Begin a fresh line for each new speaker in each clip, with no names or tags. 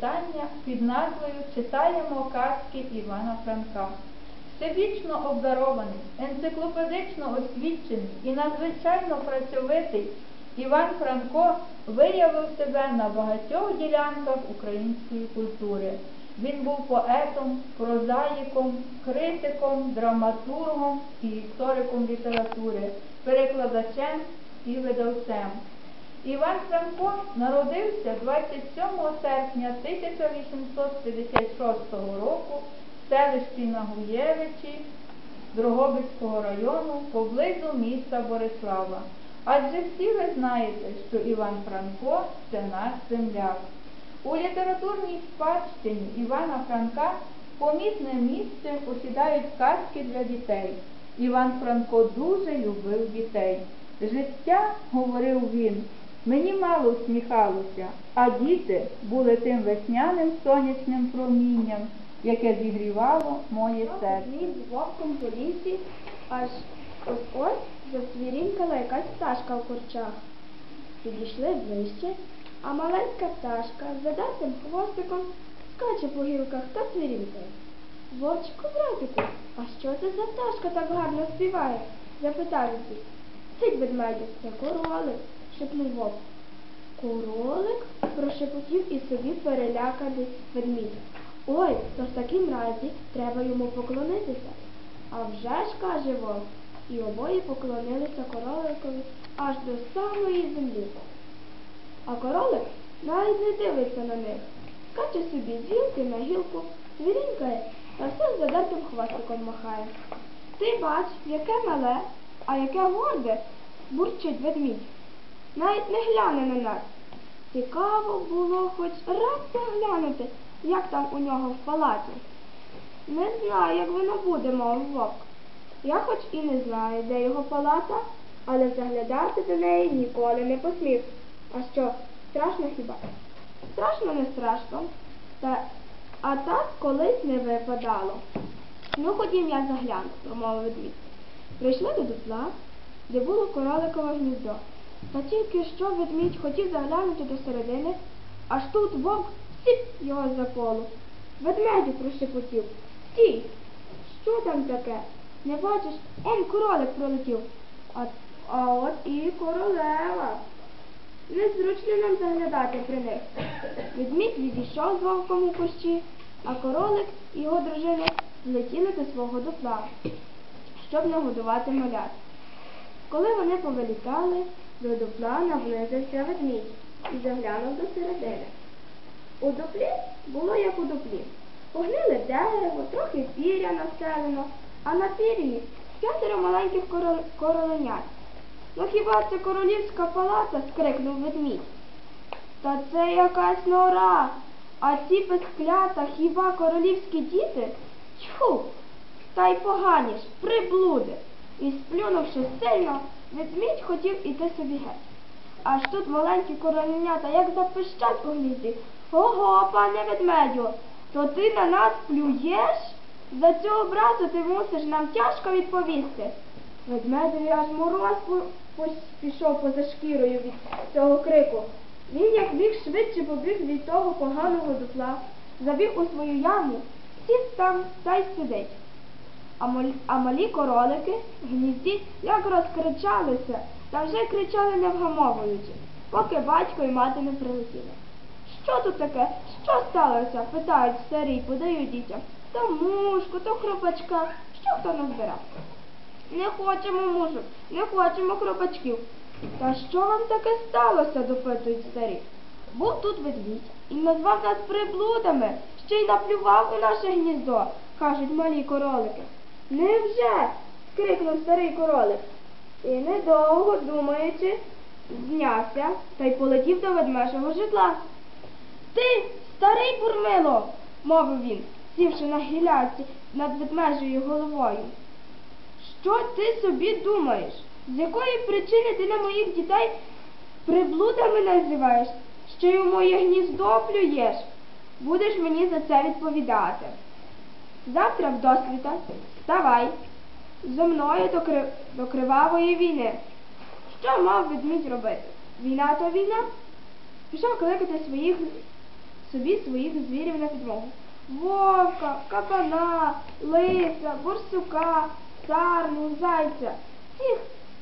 читання під назвою Читаємо казки Івана Франка. Всебічно обдарований, енциклопедично освічений і надзвичайно працьовитий Іван Франко виявив себе на багатьох ділянках української культури. Він був поетом, прозаїком, критиком, драматургом і істориком літератури, перекладачем і видавцем. Іван Франко народився 27 серпня 1856 року в селищі Нагуєвичі Дрогобицького району поблизу міста Борислава. Адже всі ви знаєте, що Іван Франко це наш земляк. У літературній спадщині Івана Франка помітне місце посідають казки для дітей. Іван Франко дуже любив дітей. Життя, говорив він, мені мало усміхалося, а діти були тим весняним сонячним промінням, яке зігрівало моє серце.
Він вовком по лісі, аж ось ось засвірінкала якась пташка в курчах. Підійшли ближче, а маленька пташка з задатим хвостиком скаче по гілках та свірінкає. Вовчику, братику, а що це за пташка так гарно співає? запитав він. Цить ведмедю, це королик, шепнув. Королик? прошепотів і собі переляканий ведмідь. Ой, то в такім разі треба йому поклонитися. А вже ж, каже вовк, і обоє поклонилися короликові аж до самої землі. А королик навіть не дивиться на них. Скаче собі з гілки на гілку, звірінькає та все задертим хвостиком махає. Ти бач, яке мале, а яке горде, бурчить ведмідь. Навіть не гляне на нас. Цікаво було хоч раз заглянути, як там у нього в палаті. Не знаю, як воно буде, мов вовк. Я хоч і не знаю, де його палата, але заглядати до неї ніколи не посмів. А що, страшно хіба? Страшно не страшно. Та, а так колись не випадало. Ну, ходім я загляну, промовив ведмідь. Прийшли до дупла, де було короликове гніздо. Та тільки що ведмідь хотів заглянути до середини, аж тут вовк сіп його за полу. Ведмедю прошепотів. Стій! Що там таке? Не бачиш, он королик пролетів. А, а от і королева. Незручно нам заглядати при них. Ведмідь відійшов з вовком у кущі, а королик і його дружина злетіли до свого дупла, щоб нагодувати малят. Коли вони повилітали, до дупла наблизився ведмідь і заглянув до середини. У дуплі було як у дуплі. Погниле дерево, трохи піря населено, а на пір'ї п'ятеро маленьких короленят. Ну хіба це королівська палата? скрикнув ведмідь. Та це якась нора. А ці безклята хіба королівські діти? Тьфу! Та й погані ж, приблуди. І сплюнувши сильно, ведмідь хотів іти собі геть. Аж тут маленькі короленята як запищать у гнізді. Ого, пане ведмедю, то ти на нас плюєш? За цю образу ти мусиш нам тяжко відповісти. Ведмедеві аж мороз пішов поза шкірою від цього крику. Він як міг швидше побіг від того поганого дупла, забіг у свою яму, сів там та й сидить. А, малі королики в гнізді як розкричалися, та вже кричали не вгамовуючи, поки батько і мати не прилетіли. Що тут таке? Що сталося? питають старі й подають дітям. То мушку, то хропачка. Що хто назбирав? Не хочемо мушок, не хочемо хропачків. Та що вам таке сталося? допитують старі. Був тут ведмідь і назвав нас приблудами, ще й наплював у наше гніздо, кажуть малі королики. Невже? скрикнув старий королик. І недовго думаючи, знявся та й полетів до ведмежого житла. Ти, старий бурмило, мовив він, сівши на гіляці над ведмежою головою. Що ти собі думаєш? З якої причини ти на моїх дітей приблудами називаєш, що й у моє гніздо плюєш? Будеш мені за це відповідати. Завтра в досвіта вставай зо мною до, кри... до кривавої війни. Що мав ведмідь робити? Війна то війна. Пішов кликати своїх собі своїх звірів на підмогу. Вовка, кабана, лиса, борсука, сарну, зайця. Всіх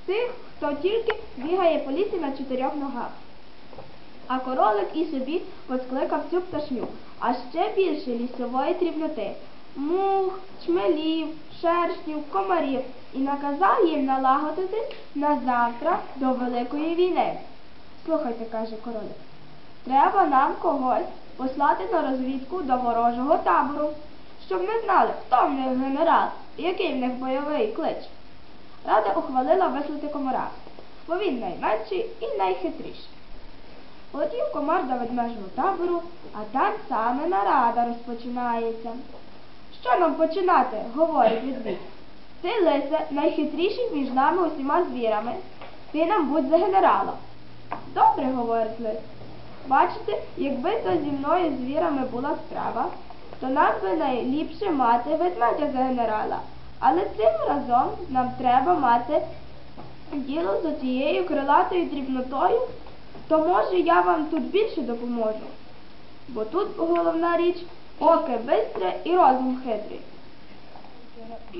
тих, хто тільки бігає по лісі на чотирьох ногах. А королик і собі поскликав всю пташню, а ще більше лісової дрібноти мух, чмелів, шершнів, комарів і наказав їм налагодитись на завтра до Великої війни. Слухайте, каже королик, треба нам когось послати на розвідку до ворожого табору, щоб ми знали, хто в них генерал і який в них бойовий клич. Рада ухвалила вислати комара, бо він найменший і найхитріший. Полетів комар до ведмежого табору, а там саме нарада розпочинається. Що нам починати? говорить відбій. Ти, Лисе, найхитріший між нами усіма звірами. Ти нам будь за генерала. Добре, говорить лис. Бачите, якби то зі мною звірами була справа, то нам би найліпше мати ведмедя за генерала. Але цим разом нам треба мати діло з тією крилатою дрібнотою, то може я вам тут більше допоможу. Бо тут головна річ оке бистре і розум хитрий.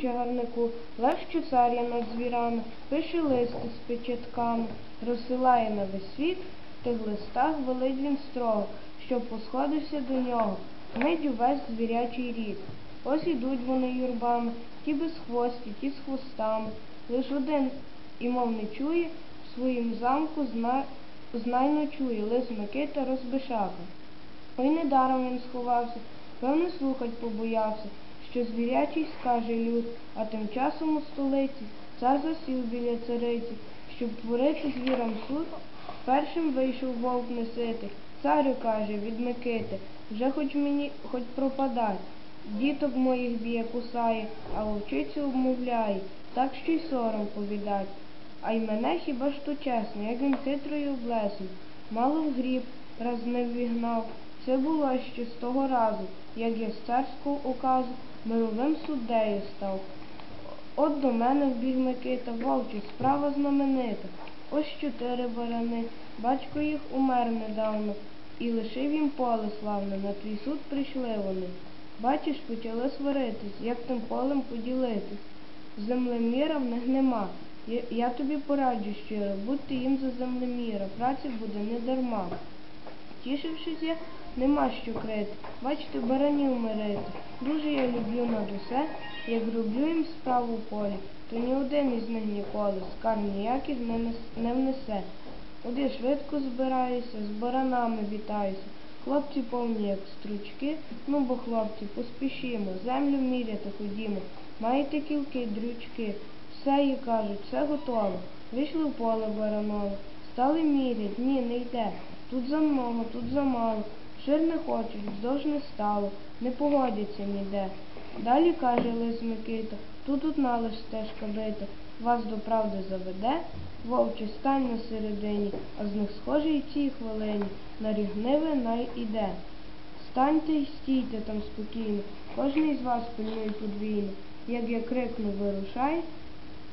чагарнику, легче царя над звірами, пише листи з печатками, розсилає на весь світ, в тих листах велить він строго, щоб посходився до нього, геть увесь звірячий рід. Ось ідуть вони юрбами, ті без хвості, ті з хвостами. Лиш один і мов не чує, в своїм замку зна... знай ночує, лис Микита розбишака. Ой, недаром він сховався, певно, слухать побоявся, що звірячий скаже люд, а тим часом у столиці цар засів біля цариці, щоб творити звірам суд. Першим вийшов вовк несити, царю каже, від Микити, вже хоч мені хоч пропадай. Діток моїх б'є, кусає, а вовчицю обмовляє, так що й сором повідать. А й мене хіба ж то чесно, як він хитрою облесив, мало в гріб раз не ввігнав. Це було ще з того разу, як я з царського указу мировим суддею став. От до мене вбіг Микита, вовчий, справа знаменита. Ось чотири барани, батько їх умер недавно, і лишив їм поле славне, на твій суд прийшли вони. Бачиш, почали сваритись, як тим полем поділитись. Землеміра в них нема. Я, я тобі пораджу щиро, будьте їм за землеміра, праця буде не дарма. Тішившись я, нема що крити, бачите, баранів мирити. Дуже я люблю над усе, як роблю їм справу в полі, то ні один із них ніколи скарг ніяких не, не внесе. Я швидко збираюся, з баранами вітаюся. Хлопці повні, як стручки, ну бо хлопці, поспішімо, землю міряти ходімо. Маєте кілки, дрючки, все їй кажуть, все готово. Вийшли в поле баранове, стали мірять, ні, не йде. Тут замного, тут замало. Шир не хочуть, вздовж не стало, не погодяться ніде. Далі каже лис Микита, тут одна лиш стежка бита, вас до правди заведе, вовче стань на середині, а з них схоже й цій хвилині, на рігниви най іде. Станьте й стійте там спокійно, кожний з вас пильнує подвійно. Як я крикну вирушай,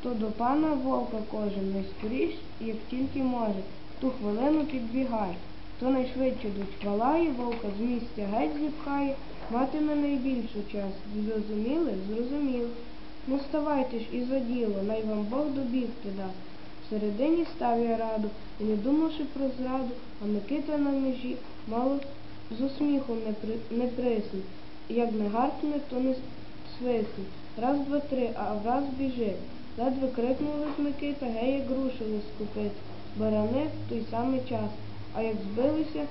то до пана вовка кожен найскоріш, як тільки може, ту хвилину підбігай. То найшвидше дуть валає, вовка з місця геть зіпхає, матиме найбільшу час. Зрозуміли? Зрозуміли. Ну ставайте ж і за діло, най вам Бог добігти дасть. Всередині став я раду, і не думавши про зраду, а Микита на межі, мало з усміхом не, при... не присне. Як не гаркне, то не свисне. Раз, два, три, а враз біжи. Ледве крикнули з Микита, гей, як рушили скупити. Барани в той самий час, а як збилися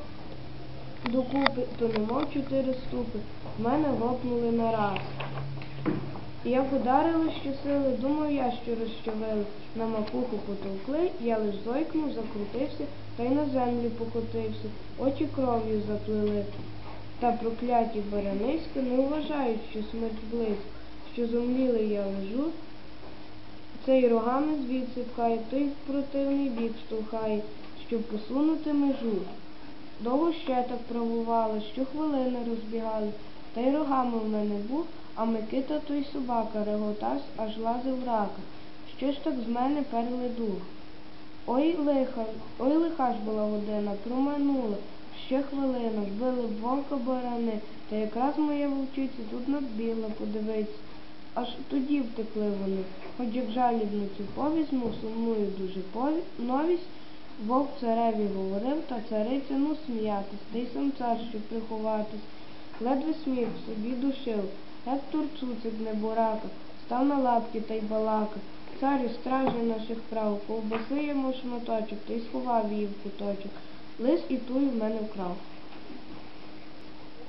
докупи, то немов чотири ступи. В мене лопнули нараз. Як ударили щосили, думав я, що розчавили. На макуху потовкли, я лиш зойкнув, закрутився, та й на землю покотився, очі кров'ю заплили. Та прокляті бараниська не вважають, що смерть близько, що зумлілий я лежу, цей рогами звідси пхає, той в противний бік штовхає, щоб посунути межу. Довго ще так правували, щохвилини розбігали, та й рогами в мене був, а Микита той собака реготавсь, аж лазив рака. Що ж так з мене перли дух? Ой лиха, ой лиха ж була година, проминула, ще хвилина, вбили вовка барани, та якраз моя вовчиця тут надбіла, подивиться. Аж тоді втекли вони, хоч як жалібно цю повість, мов сумную дуже пові... новість, вовк цареві говорив, та цариця ну сміятись, та сам цар, щоб приховатись. Ледве сміх собі душив, Гектор цуцик неборака, став на лапки та й балака. Царю стражі наших прав, ковбаси йому шматочок, та й сховав її в куточок. Лис і тую в мене вкрав.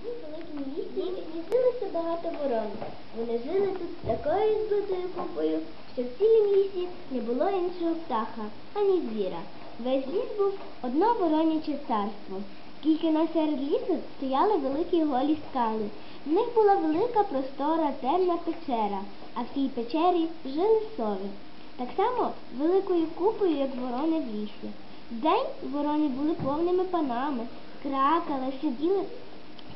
У великому лісі гніздилося багато ворон. Вони жили тут такою збитою купою, що в цілім лісі не було іншого птаха, ані звіра. Весь ліс був одно вороняче царство. Тільки на серед лісу стояли великі голі скали. В них була велика простора темна печера, а в тій печері жили сови. Так само великою купою, як ворони в лісі. Вдень ворони були повними панами, кракали, сиділи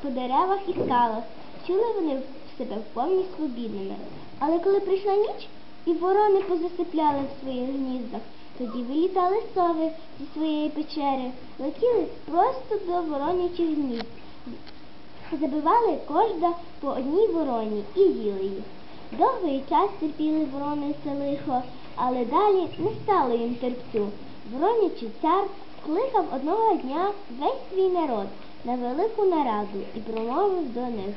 по деревах і скалах. Чули вони себе вповні свобідними. Але коли прийшла ніч і ворони позасипляли в своїх гніздах, тоді вилітали сови зі своєї печери, летіли просто до воронячих гнізд. Забивали кожда по одній вороні і їли їх. Довгий час терпіли ворони це лихо, але далі не стало їм терпцю. Воронячий цар скликав одного дня весь свій народ на велику нараду і промовив до них.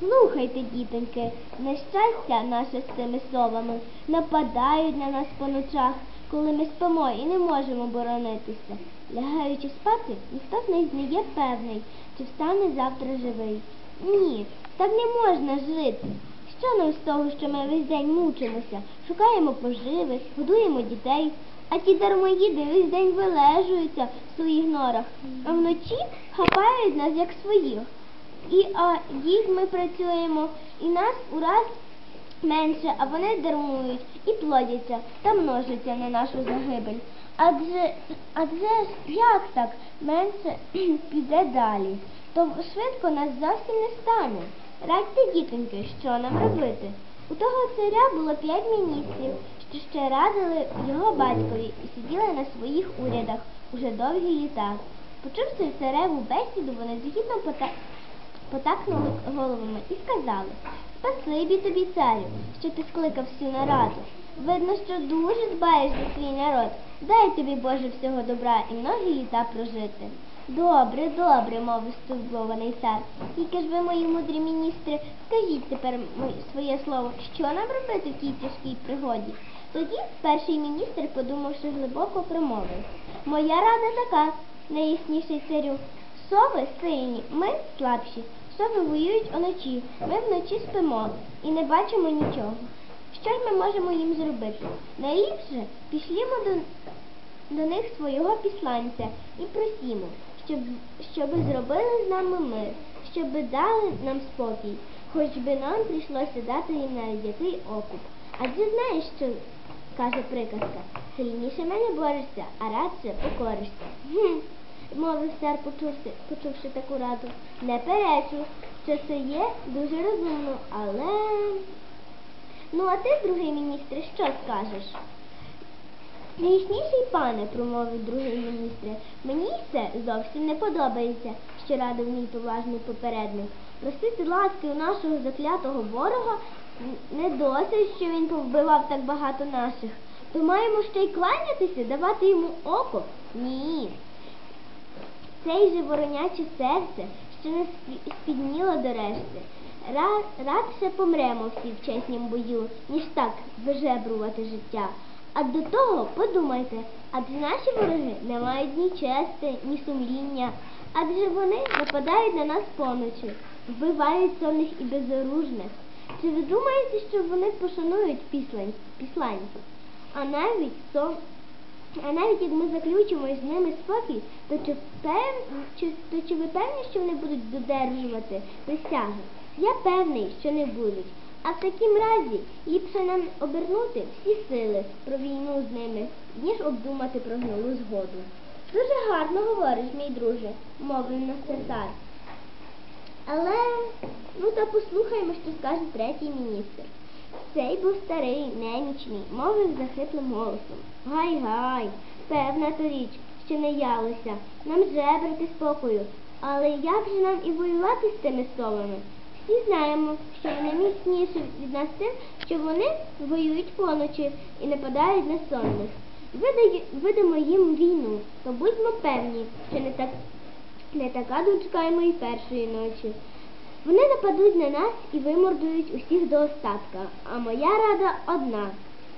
Слухайте, дітоньки, нещастя наше з цими совами нападають на нас по ночах, коли ми спимо і не можемо боронитися. Лягаючи спати, ніхто з них не є певний, чи встане завтра живий. Ні, так не можна жити. Що нам з того, що ми весь день мучимося, шукаємо поживи, годуємо дітей, а ті дармоїди весь день вилежуються в своїх норах, а вночі хапають нас як своїх. І а їх ми працюємо, і нас ураз менше, а вони дармують і плодяться та множаться на нашу загибель. Адже, адже як так менше піде далі, то швидко нас зовсім не стане. Радьте, дітоньки, що нам робити? У того царя було п'ять міністрів, що ще радили його батькові і сиділи на своїх урядах уже довгі літа. Почувши цареву бесіду, вони згідно пота потакнули головами і сказали Спасибі тобі, царю, що ти скликав всю нараду. Видно, що дуже дбаєш за свій народ. Дай тобі, Боже, всього добра і многі літа прожити. Добре, добре, мовив стурбований цар. Тільки ж ви, мої мудрі міністри, скажіть тепер своє слово, що нам робити в тій тяжкій пригоді? Тоді перший міністр, подумавши глибоко, промовив. Моя рада така, найясніший царю. Сови сильні, ми слабші. Сови воюють уночі, ми вночі спимо і не бачимо нічого. Що ж ми можемо їм зробити? Найліпше пішлімо до, до них свого післанця і просімо, щоб, щоб зробили з нами мир, щоб дали нам спокій, хоч би нам прийшлося дати їм навіть який окуп. Адже знаєш, що каже приказка, сильніше мене борешся, а радше покоришся. Гм, мовив цар, почувши, почувши таку раду. Не перечу, що це є дуже розумно, але. Ну, а ти, другий міністр, що скажеш? Найясніший пане, промовив другий міністр, мені це зовсім не подобається, що радив мій поважний попередник. Просити ласки у нашого заклятого ворога не досить, що він повбивав так багато наших. То маємо ще й кланятися, давати йому око? Ні. Цей же вороняче серце, що не спідніло до решти. Радше помремо всі в чеснім бою, ніж так вижебрувати життя. А до того подумайте, адже наші вороги не мають ні чести, ні сумління, адже вони нападають на нас поночі, вбивають сонних і безоружних. Чи ви думаєте, що вони пошанують післань, післанців? А навіть сон, а навіть як ми заключимо з ними спокій, то чи, пев... чи, то чи ви певні, що вони будуть додержувати присяги? Я певний, що не будуть. А в такім разі ліпше нам обернути всі сили про війну з ними, ніж обдумати про гнилу згоду. Дуже гарно говориш, мій друже, мовив на цар. Але ну та послухаймо, що скаже третій міністр. цей був старий, немічний, мовив захиплим голосом. Гай, гай, певна то річ, що не ялося, нам жебрати спокою. Але як же нам і воювати з цими совами? Всі знаємо, що вони міцніші від нас тим, що вони воюють поночі і нападають на сонних. Видає- Видамо їм війну, то будьмо певні, що не так не така дочекаємо і першої ночі. Вони нападуть на нас і вимордують усіх до остатка, а моя рада одна.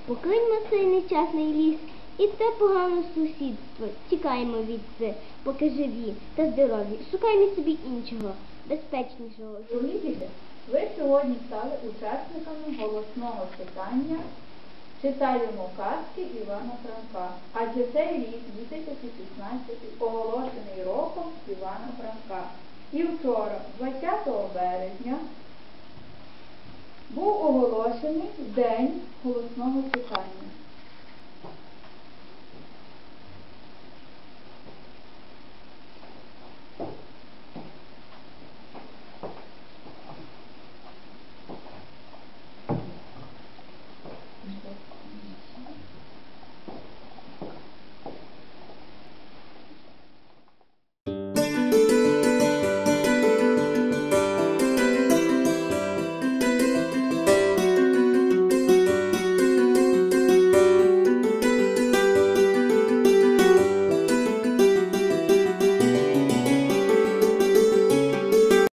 Покиньмо цей нещасний ліс і те погане сусідство. Тікаємо звідси, поки живі та здорові. Шукаймо собі іншого, безпечнішого.
Дорогі ви сьогодні стали учасниками голосного читання Читаємо казки Івана Франка. Адже цей рік, 2016, оголошений роком Івана Франка. І вчора, 20 березня, був оголошений День голосного читання.